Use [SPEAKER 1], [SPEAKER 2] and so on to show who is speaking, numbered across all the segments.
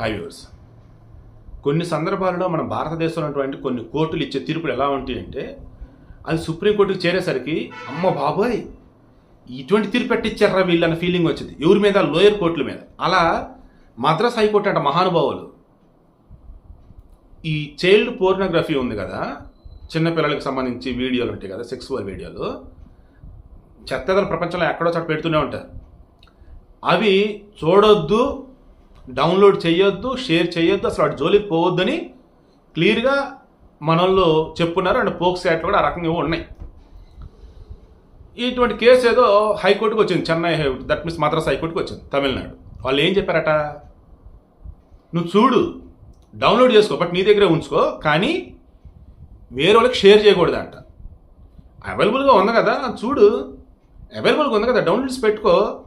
[SPEAKER 1] High viewers కొన్ని సందర్భాలలో మన భారతదేశంలో ఉన్నటువంటి కొన్ని కోర్టులు ఇచ్చే తీర్పులు ఎలా ఉంటాయి అంటే అది సుప్రీంకోర్టుకు చేరేసరికి అమ్మ బాబోయ్ ఇటువంటి తీర్పు పెట్టించారా వీళ్ళన్న ఫీలింగ్ వచ్చింది. ఎవరి మీద? లోయర్ కోర్టుల మీద. అలా మద్రాస్ హైకోర్టు అంట మహానుభావులు ఈ చైల్డ్ పోర్నోగ్రఫీ ఉంది కదా చిన్నపిల్లలకు సంబంధించి వీడియోలు ఉంటాయి కదా సెక్సువల్ వీడియోలు చెత్తదల ప్రపంచంలో ఎక్కడో చోట పెడుతూనే ఉంటారు. అవి చూడొద్దు డౌన్లోడ్ చేయొద్దు షేర్ చేయొద్దు అసలు వాటి జోలికి పోవద్దని క్లియర్గా మనల్లో చెప్పున్నారు. అండ్ పోక్స్ యాక్ట్ కూడా ఆ రకంగా ఉన్నాయి. ఇటువంటి కేసు ఏదో హైకోర్టుకు వచ్చింది. Chennai high that means Madras హైకోర్టుకు వచ్చింది తమిళనాడు. వాళ్ళు ఏం చెప్పారట? నువ్వు చూడు డౌన్లోడ్ చేసుకో బట్ నీ దగ్గరే ఉంచుకో కానీ వేరే వాళ్ళకి షేర్ చేయకూడదంట. అవైలబుల్గా ఉంది కదా చూడు. అవైలబుల్గా ఉంది కదా డౌన్లోడ్స్ పెట్టుకో.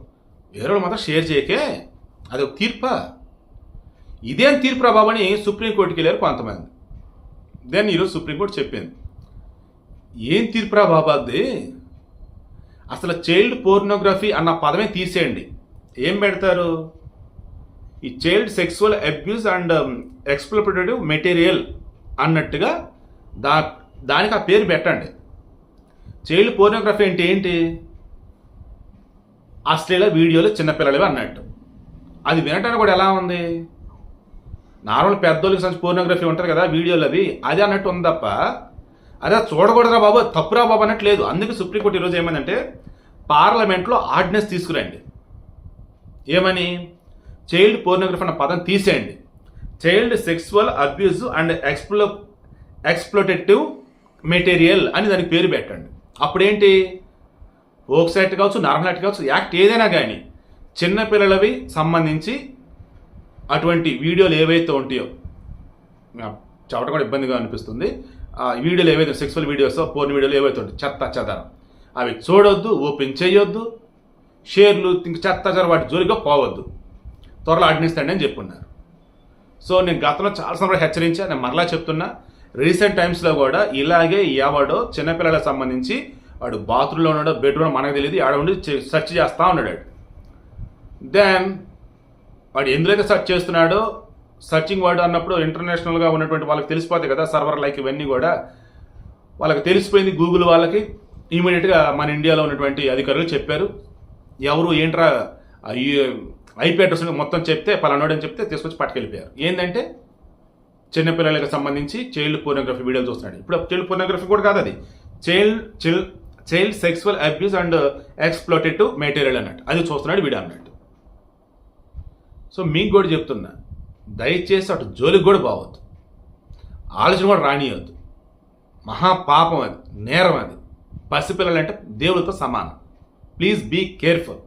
[SPEAKER 1] వేరే వాళ్ళు మాత్రం షేర్ చేయకే. అది ఒక తీర్పా? ఇదేం తీర్పు ప్రభావని అని సుప్రీంకోర్టుకి వెళ్ళారు కొంతమంది. దెన్ ఈరోజు సుప్రీంకోర్టు చెప్పింది. ఏం తీర్పురా బాబా అది? అసలు చైల్డ్ పోర్నోగ్రఫీ అన్న పదమే తీసేయండి. ఏం పెడతారు? ఈ child sexual abuse and exploitative material అన్నట్టుగా దా దానికి ఆ పేరు పెట్టండి. చైల్డ్ పోర్నోగ్రఫీ అంటే ఏంటి? అశ్లీల వీడియోలు చిన్నపిల్లలవి అన్నట్టు. అది వినటానికి కూడా ఎలా ఉంది? నార్మల్ పెద్దోళ్ళకి సంచి పోర్నోగ్రఫీ ఉంటుంది కదా వీడియోలు అవి. అది అన్నట్టు ఉంది తప్ప అదే చూడకూడదురా బాబు తప్పురా బాబు అన్నట్టు లేదు. అందుకే సుప్రీంకోర్టు ఈరోజు ఏమైందంటే పార్లమెంట్లో ఆర్డినెన్స్ తీసుకురండి. ఏమని? చైల్డ్ పోర్నోగ్రఫీ అన్న పదం తీసేయండి. Child sexual abuse and ఎక్స్ప్లో exploitative material అని దానికి పేరు పెట్టండి. అప్పుడేంటి? ఓక్స్ యాక్ట్ కావచ్చు నార్మల్ యాక్ట్ కావచ్చు యాక్ట్ ఏదైనా కానీ చిన్నపిల్లలవి సంబంధించి అటువంటి వీడియోలు ఏవైతే ఉంటాయో చవట కూడా ఇబ్బందిగా అనిపిస్తుంది. ఆ వీడియోలు ఏవైతే సెక్సువల్ వీడియోస్ పోర్న్ వీడియోలు ఏవైతే ఉంటాయి చెత్త చెదరం. అవి చూడొద్దు ఓపెన్ చేయొద్దు షేర్లు ఇంక చెత్త చెదర వాటి జోలిగా పోవద్దు. త్వరలో ఆర్డినిస్తాండి అని చెప్పున్నారు. సో నేను గతంలో చాలా సందర్భాలు హెచ్చరించా నేను మరలా చెప్తున్నా రీసెంట్ టైమ్స్లో కూడా ఇలాగే ఎవడో చిన్నపిల్లలకు సంబంధించి వాడు బాత్రూంలో ఉన్నాడో బెడ్రూమ్ మనకు తెలియదు ఆడ ఉండి సెర్చ్ చేస్తూ ఉన్నాడు. దెన్ వాడు ఎందులోకి సెర్చ్ చేస్తున్నాడో సర్చింగ్ వర్డ్ అన్నప్పుడు ఇంటర్నేషనల్గా ఉన్నటువంటి వాళ్ళకి తెలిసిపోతాయి కదా సర్వర్ లైక్ ఇవన్నీ కూడా. వాళ్ళకి తెలిసిపోయింది గూగుల్ వాళ్ళకి. ఇమీడియట్గా మన ఇండియాలో ఉన్నటువంటి అధికారులు చెప్పారు. ఎవరు ఏంట్రా ఐపీ అడ్రస్ మొత్తం చెప్తే పలానోడని చెప్తే తీసుకొచ్చి పట్టుకెళ్ళిపోయారు. ఏంటంటే చిన్నపిల్లలకు సంబంధించి చైల్డ్ పోర్నోగ్రఫీ వీడియోలు చూస్తున్నాడు. ఇప్పుడు చైల్డ్ పోర్నోగ్రఫీ కూడా కాదు అది. Child chill child sexual abuse and exploitative material అన్నట్టు. అది చూస్తున్నాడు వీడియో అన్నట్టు. సో మీకు కూడా చెప్తున్నా దయచేసి అటు జోలికి కూడా పోవద్దు. ఆలోచన కూడా రానియవద్దు మహాపాపం అది నేరం అది. పసిపిల్లలంటే దేవుడితో సమానం. Please be careful